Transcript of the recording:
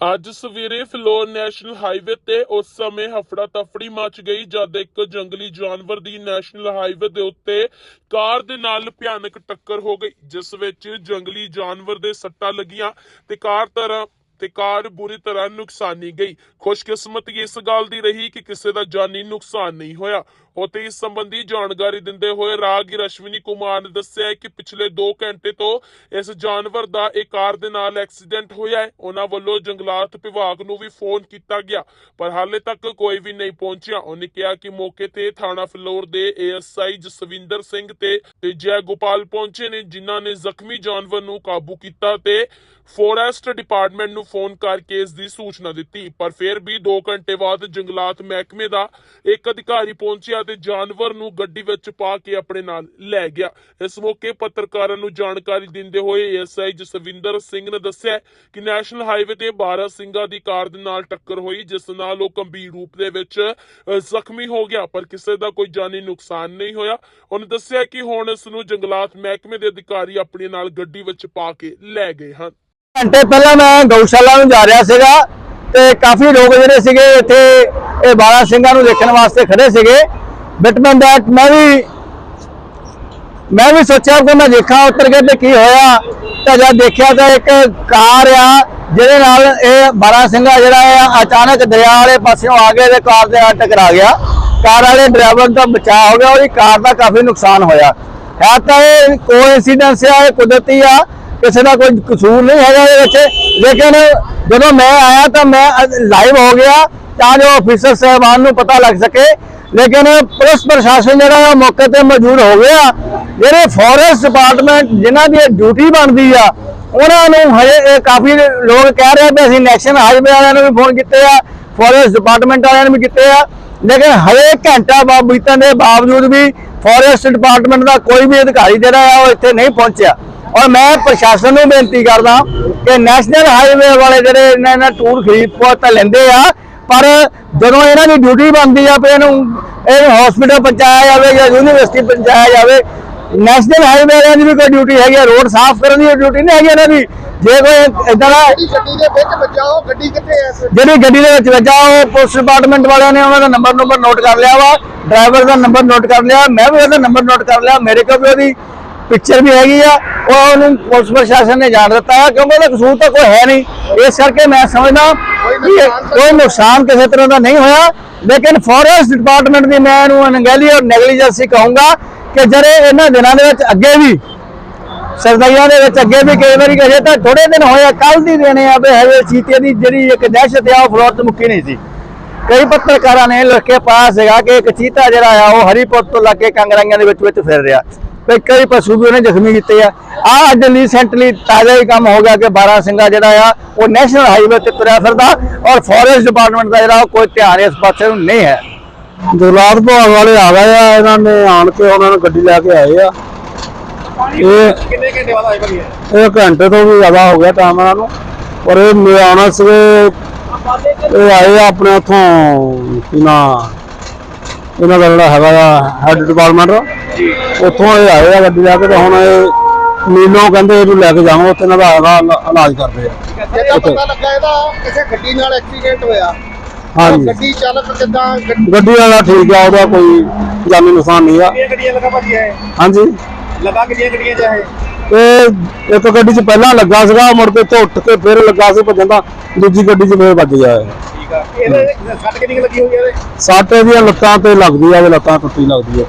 ਅੱਜ ਸਵੇਰੇ Phillaur national highway ਤੇ ਉਸ ਸਮੇਂ ਹਫੜਾ ਤਫੜੀ ਮਚ ਗਈ, ਜਦ ਇੱਕ ਜੰਗਲੀ ਜਾਨਵਰ ਦੀ ਨੈਸ਼ਨਲ ਹਾਈਵੇ ਦੇ ਉੱਤੇ ਕਾਰ ਦੇ ਨਾਲ ਭਿਆਨਕ ਟੱਕਰ ਹੋ ਗਈ, ਜਿਸ ਵਿੱਚ ਜੰਗਲੀ ਜਾਨਵਰ ਦੇ ਸੱਟਾਂ ਲੱਗੀਆਂ ਤੇ ਕਾਰ ਤਰ੍ਹਾਂ ਤੇ ਕਾਰ ਬੁਰੀ ਤਰ੍ਹਾਂ ਨੁਕਸਾਨੀ ਗਈ। ਖੁਸ਼ਕਿਸਮਤੀ ਇਸ ਗੱਲ ਦੀ ਰਹੀ ਕਿ ਕਿਸੇ ਦਾ ਜਾਨੀ ਨੁਕਸਾਨ ਨਹੀਂ ਹੋਇਆ। ਉਤੇ ਇਸ ਸੰਬੰਧੀ ਜਾਣਕਾਰੀ ਦਿੰਦੇ ਹੋਏ ਰਾਹਗੀਰ ਅਸ਼ਵਨੀ ਕੁਮਾਰ ਨੇ ਦੱਸਿਆ ਹੈ ਕਿ ਪਿਛਲੇ 2 ਘੰਟੇ ਤੋਂ ਇਸ ਜਾਨਵਰ ਦਾ ਇਹ ਕਾਰ ਦੇ ਨਾਲ ਐਕਸੀਡੈਂਟ ਹੋਇਆ ਹੈ। ਉਹਨਾਂ ਵੱਲੋਂ ਜੰਗਲਾਤ ਵਿਭਾਗ ਨੂੰ ਵੀ ਫੋਨ ਕੀਤਾ ਗਿਆ, ਪਰ ਹਾਲੇ ਤੱਕ ਕੋਈ ਵੀ ਨਹੀਂ ਪਹੁੰਚਿਆ। ਉਹਨੇ ਕਿਹਾ ਕਿ ਮੌਕੇ ਤੇ ਥਾਣਾ ਫਲੋਰ ਦੇ ਏਐਸਆਈ ਜਸਵਿੰਦਰ ਸਿੰਘ ਤੇ ਤੇ ਜੈ ਗੋਪਾਲ ਪਹੁੰਚੇ ਨੇ, ਜਿਨ੍ਹਾਂ ਨੇ ਜ਼ਖਮੀ ਜਾਨਵਰ ਨੂੰ ਕਾਬੂ ਕੀਤਾ ਤੇ ਫੋਰੈਸਟ ਡਿਪਾਰਟਮੈਂਟ ਨੂੰ ਫੋਨ ਕਰਕੇ ਇਸ ਦੀ ਸੂਚਨਾ ਦਿੱਤੀ। ਪਰ ਫਿਰ ਵੀ 2 ਘੰਟੇ ਬਾਅਦ ਜੰਗਲਾਤ ਮਹਿਕਮੇ ਦਾ ਇੱਕ ਅਧਿਕਾਰੀ ਪਹੁੰਚਿਆ ਤੇ ਜਾਨਵਰ ਨੂੰ ਗੱਡੀ ਵਿੱਚ ਪਾ ਕੇ ਆਪਣੇ ਨਾਲ ਲੈ ਗਿਆ। ਇਸ ਮੌਕੇ ਪੱਤਰਕਾਰਾਂ ਨੂੰ ਜਾਣਕਾਰੀ ਦਿੰਦੇ ਹੋਏ ਐਸਆਈ ਜਸਵਿੰਦਰ ਸਿੰਘ ਨੇ ਦੱਸਿਆ ਕਿ ਨੈਸ਼ਨਲ ਹਾਈਵੇ ਤੇ 12 ਸਿੰਘਾਂ ਦੀ ਕਾਰ ਦੇ ਨਾਲ ਟੱਕਰ ਹੋਈ, ਜਿਸ ਨਾਲ ਉਹ ਗੰਭੀਰ ਰੂਪ ਦੇ ਵਿੱਚ ਜ਼ਖਮੀ ਹੋ ਗਿਆ, ਪਰ ਕਿਸੇ ਦਾ ਕੋਈ ਜਾਨੀ ਨੁਕਸਾਨ ਨਹੀਂ ਹੋਇਆ। ਉਹਨੇ ਦੱਸਿਆ ਕਿ ਹੁਣ ਇਸ ਨੂੰ ਜੰਗਲਾਤ ਮਹਿਕਮੇ ਦੇ ਅਧਿਕਾਰੀ ਆਪਣੇ ਨਾਲ ਗੱਡੀ ਵਿੱਚ ਪਾ ਕੇ ਲੈ ਗਏ ਹਨ। ਘੰਟੇ ਪਹਿਲਾਂ ਮੈਂ ਗਊਸ਼ਾਲਾ ਨੂੰ ਜਾ ਰਿਹਾ ਸੀਗਾ ਤੇ ਕਾਫੀ ਲੋਕ ਜਿਹੜੇ ਸੀਗੇ ਇੱਥੇ, ਇਹ 12 ਸਿੰਘਾਂ ਨੂੰ ਦੇਖਣ ਵਾਸਤੇ ਖੜੇ ਸੀਗੇ। ਬਿਟਮਨ ਦੈਟ ਮੈਂ ਵੀ ਮੈਂ ਵੀ ਸੋਚਿਆ ਕਿ ਮੈਂ ਦੇਖਾਂ ਉੱਤਰ ਕੇ ਤੇ ਕੀ ਹੋਇਆ। ਤਾਂ ਜਦ ਦੇਖਿਆ ਤਾਂ ਇੱਕ ਕਾਰ ਆ, ਜਿਹਦੇ ਨਾਲ ਇਹ 12 ਸਿੰਘਾ ਜਿਹੜਾ ਆ ਅਚਾਨਕ ਦਰਿਆ ਵਾਲੇ ਪਾਸਿਓਂ ਆ ਕੇ ਤੇ ਕਾਰ ਦੇ ਨਾਲ ਟਕਰਾ ਗਿਆ। ਕਾਰ ਵਾਲੇ ਡਰਾਈਵਰ ਦਾ ਬਚਾਅ ਹੋ ਗਿਆ, ਉਹਦੀ ਕਾਰ ਦਾ ਕਾਫੀ ਨੁਕਸਾਨ ਹੋਇਆ। ਹੈ ਤਾਂ ਇਹ ਕੋਇਨਸੀਡੈਂਸ ਆ, ਇਹ ਕੁਦਰਤੀ ਆ, ਕਿਸੇ ਦਾ ਕੋਈ ਕਸੂਰ ਨਹੀਂ ਹੈਗਾ ਇਹਦੇ ਵਿੱਚ। ਲੇਕਿਨ ਜਦੋਂ ਮੈਂ ਆਇਆ ਤਾਂ ਮੈਂ ਲਾਈਵ ਹੋ ਗਿਆ ਤਾਂ ਜੋ ਅਫੀਸਰ ਸਾਹਿਬਾਨ ਨੂੰ ਪਤਾ ਲੱਗ ਸਕੇ ਲੇਕਿਨ ਪੁਲਿਸ ਪ੍ਰਸ਼ਾਸਨ ਜਿਹੜਾ ਆ ਮੌਕੇ ਤੇ ਮੌਜੂਦ ਹੋ ਗਿਆ। ਜਿਹੜੇ ਫੋਰੈਸਟ ਡਿਪਾਰਟਮੈਂਟ ਜਿਨ੍ਹਾਂ ਦੀ ਡਿਊਟੀ ਬਣਦੀ ਆ, ਉਹਨਾਂ ਨੂੰ ਹਜੇ ਕਾਫੀ ਲੋਕ ਕਹਿ ਰਹੇ ਵੀ ਅਸੀਂ ਨੈਸ਼ਨਲ ਹਾਈਵੇ ਵਾਲਿਆਂ ਨੂੰ ਵੀ ਫੋਨ ਕੀਤੇ ਆ ਫੋਰੈਸਟ ਡਿਪਾਰਟਮੈਂਟ ਵਾਲਿਆਂ ਨੂੰ ਵੀ ਕੀਤੇ ਆ। ਲੇਕਿਨ ਹਜੇ ਘੰਟਾ ਬਾਅਦ ਬੀਤਣ ਦੇ ਬਾਵਜੂਦ ਵੀ ਫੋਰੈਸਟ ਡਿਪਾਰਟਮੈਂਟ ਦਾ ਕੋਈ ਵੀ ਅਧਿਕਾਰੀ ਜਿਹੜਾ ਆ, ਉਹ ਇੱਥੇ ਨਹੀਂ ਪਹੁੰਚਿਆ। ਔਰ ਮੈਂ ਪ੍ਰਸ਼ਾਸਨ ਨੂੰ ਬੇਨਤੀ ਕਰਦਾ ਕਿ ਨੈਸ਼ਨਲ ਹਾਈਵੇ ਵਾਲੇ ਜਿਹੜੇ ਇਹਨਾਂ ਇਹਨਾਂ ਟੂਰ ਖਰੀਦ ਤਾਂ ਲੈਂਦੇ ਆ ਪਰ ਜਦੋਂ ਇਹਨਾਂ ਦੀ ਡਿਊਟੀ ਬਣਦੀ ਆ ਵੀ ਇਹਨੂੰ ਇਹ ਹਸਪੀਟਲ ਪਹੁੰਚਾਇਆ ਜਾਵੇ ਜਾਂ ਯੂਨੀਵਰਸਿਟੀ ਪਹੁੰਚਾਇਆ ਜਾਵੇ ਨੈਸ਼ਨਲ ਹਾਈਵੇ ਵਾਲਿਆਂ ਦੀ ਵੀ ਕੋਈ ਡਿਊਟੀ ਹੈਗੀ ਆ ਰੋਡ ਸਾਫ਼ ਕਰਨ ਦੀ ਡਿਊਟੀ ਨਹੀਂ ਹੈਗੀ ਇਹਨਾਂ ਦੀ ਜੇ ਕੋਈ ਇਦਾਂ ਦਾ ਗੱਡੀ ਦੇ ਵਿੱਚ ਬਚਾਓ ਗੱਡੀ ਕਿੱਥੇ ਐ? ਜਿਹੜੀ ਗੱਡੀ ਦੇ ਵਿੱਚ ਉਹ ਪੁਲਿਸ ਡਿਪਾਰਟਮੈਂਟ ਵਾਲਿਆਂ ਨੇ ਉਹਨਾਂ ਦਾ ਨੰਬਰ ਨੰਬਰ ਨੋਟ ਕਰ ਲਿਆ ਵਾ ਡਰਾਈਵਰ ਦਾ ਨੰਬਰ ਨੋਟ ਕਰ ਲਿਆ ਮੈਂ ਵੀ ਉਹਦਾ ਨੰਬਰ ਨੋਟ ਕਰ ਲਿਆ ਮੇਰੇ ਕੋਲ ਵੀ ਉਹਦੀ ਪਿਕਚਰ ਵੀ ਹੈਗੀ ਆ ਉਹ ਉਹਨੂੰ ਪੁਲਿਸ ਪ੍ਰਸ਼ਾਸਨ ਨੇ ਜਾਣ ਦਿੱਤਾ ਕਿਉਂਕਿ ਉਹਦਾ ਕਸੂਰ ਤਾਂ ਕੋਈ ਹੈ ਨਹੀਂ ਇਸ ਕਰਕੇ ਮੈਂ ਸਮਝਦਾ ਕਿ ਕੋਈ ਨੁਕਸਾਨ ਕਿਸੇ ਤਰ੍ਹਾਂ ਦਾ ਨਹੀਂ ਹੋਇਆ। ਲੇਕਿਨ ਫੋਰੈਸਟ ਡਿਪਾਰਟਮੈਂਟ ਦੀ ਮੈਂ ਇਹਨੂੰ ਅਣਗਹਿਲੀ ਔਰ ਨੈਗਲੀਜੈਂਸੀ ਕਹੂੰਗਾ ਕਿ ਜਿਹੜੇ ਇਹਨਾਂ ਦਿਨਾਂ ਦੇ ਵਿੱਚ ਅੱਗੇ ਵੀ, ਸਰਦਾਈਆਂ ਦੇ ਵਿੱਚ ਅੱਗੇ ਵੀ ਕਈ ਵਾਰੀ ਕਹੇ ਤਾਂ ਥੋੜੇ ਦਿਨ ਹੋਏ ਕੱਲ ਦੀ ਦੇਣੇ ਆ ਵੀ ਹਜੇ ਚੀਤੇ ਦੀ ਜਿਹੜੀ ਇੱਕ ਦਹਿਸ਼ਤ ਆ, ਉਹ ਫਲੋਰ ਤੋਂ ਮੁੱਕੀ ਨਹੀਂ ਸੀ। ਕਈ ਪੱਤਰਕਾਰਾਂ ਨੇ ਲਿਖ ਕੇ ਪਾਇਆ ਸੀਗਾ ਕਿ ਇੱਕ ਚੀਤਾ ਜਿਹੜਾ ਆ, ਉਹ ਹਰੀਪੁਰ ਤੋਂ ਲੱਗ ਕੇ ਕੰਗਰਾਈਆਂ ਦੇ ਵਿੱਚ ਵਿੱਚ ਫਿਰ ਰਿਹਾ। ਤੇ ਕਈ ਪਸ਼ੂ ਵੀ ਉਹਨੇ ਜ਼ਖਮੀ ਕੀਤੇ ਆ। ਆ ਅੱਜ ਰੀਸੈਂਟਲੀ ਤਾਜ਼ਾ ਹੀ ਕੰਮ ਹੋ ਗਿਆ ਕਿ 12 ਸਿੰਘਾ ਜਿਹੜਾ ਆ, ਉਹ ਨੈਸ਼ਨਲ ਹਾਈਵੇ ਤੇ ਤੁਰਿਆ ਫਿਰਦਾ ਔਰ ਫੋਰੈਸਟ ਡਿਪਾਰਟਮੈਂਟ ਦਾ ਜਿਹੜਾ ਕੋਈ ਧਿਆਨ ਇਸ ਪਾਸੇ ਨੂੰ ਨਹੀਂ ਹੈ। ਜਗਲਾਤ ਭਵਨ ਵਾਲੇ ਆ ਗਏ ਆ, ਇਹਨਾਂ ਨੇ ਆਣ ਕੇ ਉਹਨਾਂ ਨੂੰ ਗੱਡੀ ਲੈ ਕੇ ਆਏ ਆ। ਇਹ ਕਿੰਨੇ ਘੰਟੇ ਬਾਅਦ ਆਏ ਭਾਈ ਇਹ? ਘੰਟੇ ਤੋਂ ਵੀ ਜ਼ਿਆਦਾ ਹੋ ਗਿਆ ਟਾਈਮ ਉਹਨਾਂ ਨੂੰ। ਪਰ ਇਹ ਆਉਣਾ ਸੀ ਇਹ ਆਏ ਆ ਆਪਣੇ ਉਥੋਂ ਕੀ ਨਾ? ਇਹਨਾਂ ਦਾ ਜਿਹੜਾ ਹੈਗਾ ਆ ਹੈਡ ਡਿਪਾਰਟਮੈਂਟ ਉੱਥੋਂ ਇਹ ਆਏ ਆ ਗੱਡੀ ਲੈ ਕੇ ਤੇ ਹੁਣ ਇਹ ਨੀਨੋ ਕਹਿੰਦੇ ਇਹਨੂੰ ਲੈ ਕੇ ਜਾਵਾਂ ਉੱਥੇ ਇਹਨਾਂ ਦਾ ਹੈਗਾ ਇਲਾ- ਇਲਾਜ ਕਰਦੇ ਆ। ਜਿੱਦਾਂ ਪਤਾ ਲੱਗਾ ਇਹਦਾ ਕਿਸੇ ਗੱਡੀ ਨਾਲ ਐਕਸੀਡੈਂਟ ਹੋਇਆ ਹਾਂਜੀ। ਗੱਡੀ ਚਾਲਕ ਕਿੱਦਾਂ ਗੱਡੀ- ਗੱਡੀ ਵਾਲਾ ਠੀਕ ਆ ਉਹਦਾ ਕੋਈ ਜਾਨੀ ਨੁਕਸਾਨ ਨਹੀਂ ਆ। ਕਿੰਨੀਆਂ ਗੱਡੀਆਂ ਲੱਗਾ ਭਾਜੀ ਹਾਂਜੀ। ਲੱਗਾ ਕਿੰਨੀਆਂ ਗੱਡੀਆਂ ਚ ਇਹ ਤੇ ਇੱਕ ਗੱਡੀ 'ਚ ਪਹਿਲਾਂ ਲੱਗਾ ਸੀਗਾ ਮੁੜ ਕੇ ਉੱਠ ਕੇ ਫਿਰ ਲੱਗਾ ਸੀ ਭੱਜਣ ਦਾ ਦੂਜੀ ਗੱਡੀ 'ਚ ਫਿਰ ਵੱਜ ਗਿਆ ਇਹ। ਠੀਕ ਆ। ਇਹਦੇ ਸੱਟ ਕਿੰਨੀ ਕੁ ਲੱਗੀ ਹੋਈ ਹੈ ਇਹਦੇ? ਸੱਟ ਇਹਦੀਆਂ ਲੱਤਾਂ ਤੇ ਲੱਗਦੀ ਆ ਵੀ ਲੱਤਾਂ ਟੁੱਟੀ ਲੱਗਦੀ ਆ।